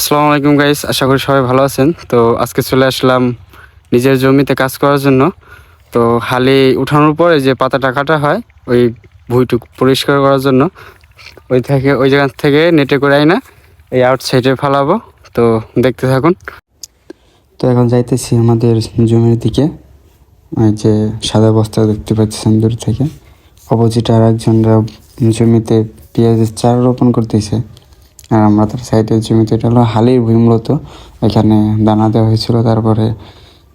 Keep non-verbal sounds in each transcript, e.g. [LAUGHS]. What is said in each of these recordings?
আসসালামু আলাইকুম গাইস আশা করি সবাই ভালো আছেন। তো আজকে চলে আসলাম নিজের জমিতে কাজ করার জন্য। তো হালি উঠানোর পরে যে পাতাটা কাটা হয়, ওই ভুঁইটুক পরিষ্কার করার জন্য, ওই থেকে, ওই জায়গা থেকে নেটে করে আই না এই আউটসাইডে ফালাবো। তো দেখতে থাকুন। তো এখন যাইতেছি আমাদের জমির দিকে। ওই যে সাদা বস্তা দেখতে পাচ্ছেন দূর থেকে। অপোজিট আর একজনরা জমিতে পেঁয়াজের চারা রোপণ করতেছে। আর আমরা তার সাইডের জমিতে এটা হলো হালির ভুঁই মূলত। এখানে দানা দেওয়া হয়েছিল, তারপরে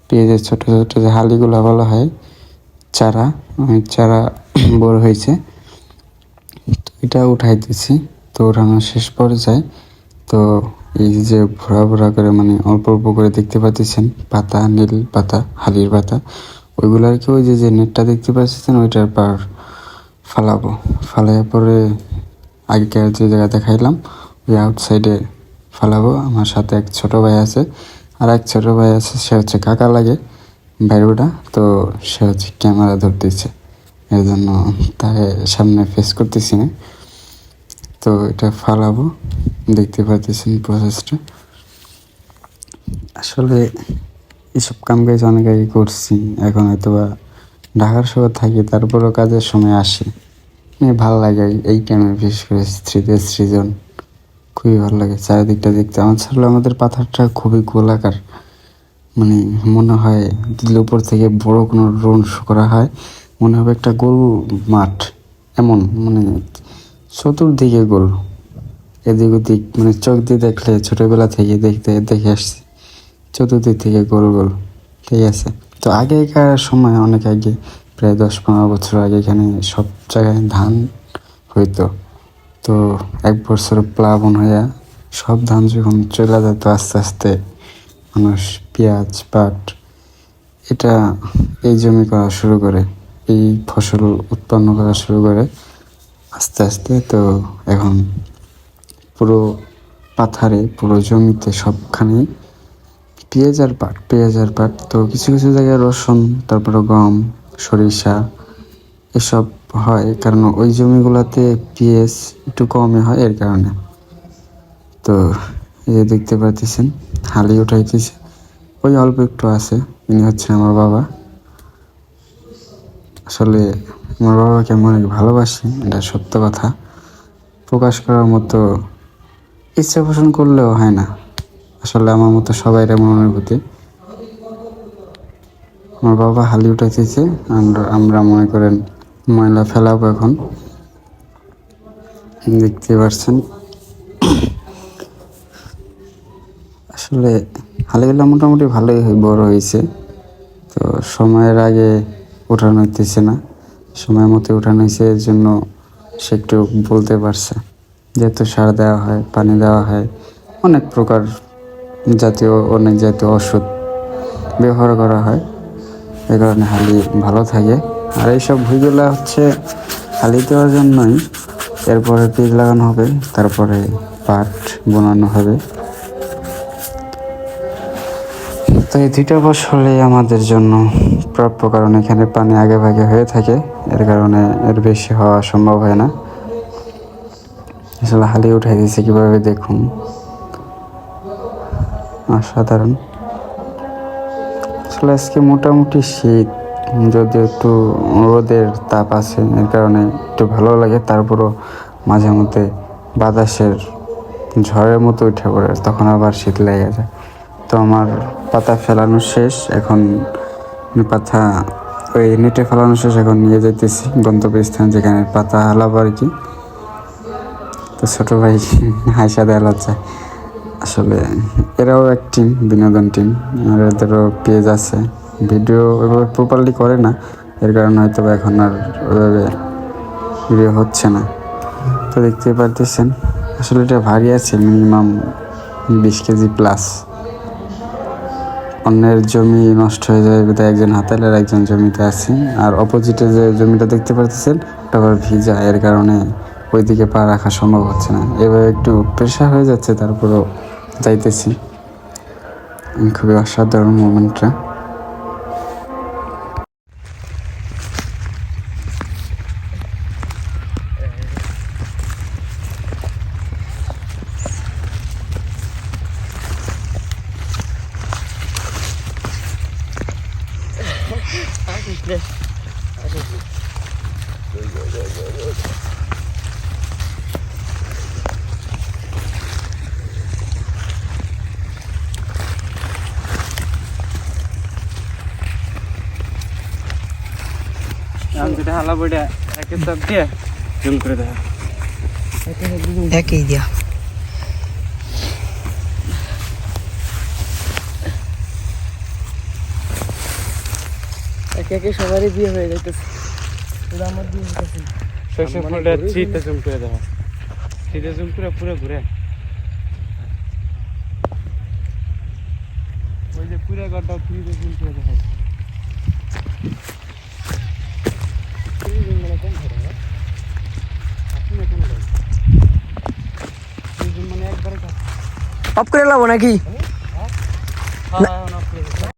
পেঁয়াজের ছোট ছোট যে হালিগুলো বলা হয়, চারা ওই চারা [COUGHS] বড় হয়েছে। তো এটা উঠাইতেছি তো উঠানো শেষ পর্যায়ে তো এই যে ভরা ভরা করে মানে অল্প অল্প করে দেখতে পাচ্ছেন, পাতা, নীল পাতা, হালির পাতা, ওইগুলো আর কি ওই যে যে নেটটা দেখতে পাচ্ছেন ওইটার পার ফালাবো। ফালাইয়ার পরে আগেকার যে জায়গা দেখাইলাম ওই আউটসাইডে ফালাবো। আমার সাথে এক ছোট ভাই আছে। আর এক ছোট ভাই আছে, সে হচ্ছে কাকা লাগে বাইরোটা। তো সে হচ্ছে ক্যামেরা ধরতেছে। এর জন্য তাকে সামনে ফেস করতেছি না। তো এটা ফালাবো। দেখতে পাচ্ছেন প্রসেসটা আসলে এসব কাম কাজ অনেক আগে করছি। এখন হয়তো বা ঢাকার শহর থাকি, তারপরও কাজের সময় আসি। মানে ভালো লাগে এই টাইমে বিশেষ করে স্ত্রীদের সৃজন। খুবই ভালো লাগে, চারিদিকটা দেখতে। আমার আসলে আমাদের পাথরটা খুবই গোলাকার। মানে মনে হয় দিল উপর থেকে বড় কোনো ড্রোন করা হয়। মনে হবে একটা গোল মাঠ, এমন মানে চতুর্দিকে গোল। এদিক ওদিক মানে চোখ দিয়ে দেখলে, ছোটোবেলা থেকে দেখতে, দেখে আসছি। চতুর্দিক থেকে গোল গোল, ঠিক আছে। তো আগেকার সময়, অনেক আগে, প্রায় দশ পনেরো বছর আগে এখানে সব জায়গায় ধান হইতো। তো এক বছর প্লাবন হইয়া সব ধান যখন চলে যেত আস্তে আস্তে মানুষ পেঁয়াজ, পাট, এটা এই জমি করা শুরু করে, এই ফসল উৎপন্ন করা শুরু করে আস্তে আস্তে তো এখন পুরো পাথারে, পুরো জমিতে সবখানেই পেঁয়াজ আর পাট, পেঁয়াজ আর পাট, তো কিছু কিছু জায়গায় রসুন, তারপরে গম, সরিষা, এসব হয়, কারণ ওই জমিগুলোতে পেঁয়াজ একটু কমে হয় এর কারণে। তো এই দেখতে পাচ্ছেন হালি উঠাইতেছে। ওই অল্প একটু আছে, ইনি হচ্ছেন আমার বাবা। আসলে আমার বাবাকে আমি অনেক ভালোবাসি, এটা সত্য কথা। প্রকাশ করার মতো ইচ্ছা পোষণ করলেও হয় না। আসলে আমার মতো সবাই এমন অনুভূতি আমার বাবা হালি উঠাইতেছে, আমরা আমরা মনে করেন ময়লা ফেলাবো এখন। দেখতে পারছেন। আসলে হালিগুলো মোটামুটি ভালোই বড় হয়েছে। তো সময়ের আগে ওঠানো হইতেছে না। সময় মতো উঠানো হয়েছে এর জন্য সে একটু বলতে পারছে। যেহেতু সার দেওয়া হয়, পানি দেওয়া হয়, অনেক প্রকার জাতীয়, অনেক জাতীয় ওষুধ ব্যবহার করা হয়। এ কারণে হালি ভালো থাকে। আর এইসব ভুইগুলো হচ্ছে হালি দেওয়ার জন্যই এরপরে বীজ লাগানো হবে, তারপরে পাট বোনানো হবে। তো এই দুইটা ফসলে আমাদের জন্য প্রাপ্য, কারণ এখানে পানি আগে ভাগে হয়ে থাকে, এর কারণে এর বেশি হওয়া সম্ভব হয় না। আসলে হালি উঠাই দিয়েছে কীভাবে দেখুন। অসাধারণ। আসলে আজকে মোটামুটি শীত। যদিও একটু রোদের তাপ আছে এর কারণে একটু ভালো লাগে তারপরও মাঝে মধ্যে বাতাসের ঝড়ের মতো উঠে পড়ে, তখন আবার শীত লেগে যায়। তো আমার পাতা ফেলানো শেষ, এখন পাতা, ওই নেটে ফেলানো শেষ, এখন নিয়ে যাইতেছি গন্তব্যস্থান, যেখানে পাতা হালাবো আর কি। তো ছোটো ভাই [LAUGHS] হাইসা দেওয়া লজ্জা আসলে এরাও এক টিম বিনোদন টিম আর এদেরও পেজ আছে। ভিডিও ওইভাবে প্রপারলি করে না, এর কারণে হয়তো এখন আর ওইভাবে ভিডিও হচ্ছে না। তো দেখতে পারতেছেন, আসলে এটা ভারী আছে মিনিমাম বিশ কেজি প্লাস অন্যের জমি নষ্ট হয়ে যায় বোধহয় একজন হাতালে আর একজন জমিতে আছে। আর অপোজিটে যে জমিটা দেখতে পারতেছেন, ওটা আবার ভিজা, এর কারণে ওইদিকে পা রাখা সম্ভব হচ্ছে না। এভাবে একটু প্রেশার হয়ে যাচ্ছে, তারপরেও যাইতেছি। খুবই অসাধারণ মোমেন্টটা হালা বইটা একের চাপ দিয়ে জুম করে দেখা একই দিয়া একে একে সবারই বিয়ে হয়ে যাইতেছে। শুধু আমার বিয়ে হইতেছে। শৈশব ফুলটা থ্রিতে জুম করে দেখা থ্রিতে জুম করে পুরো ঘুরে। ওই যে পুরো ঘরটা থ্রিতে জুম করে দেখা মানে একবারে অফ করে লাবো নাকি? হ্যাঁ।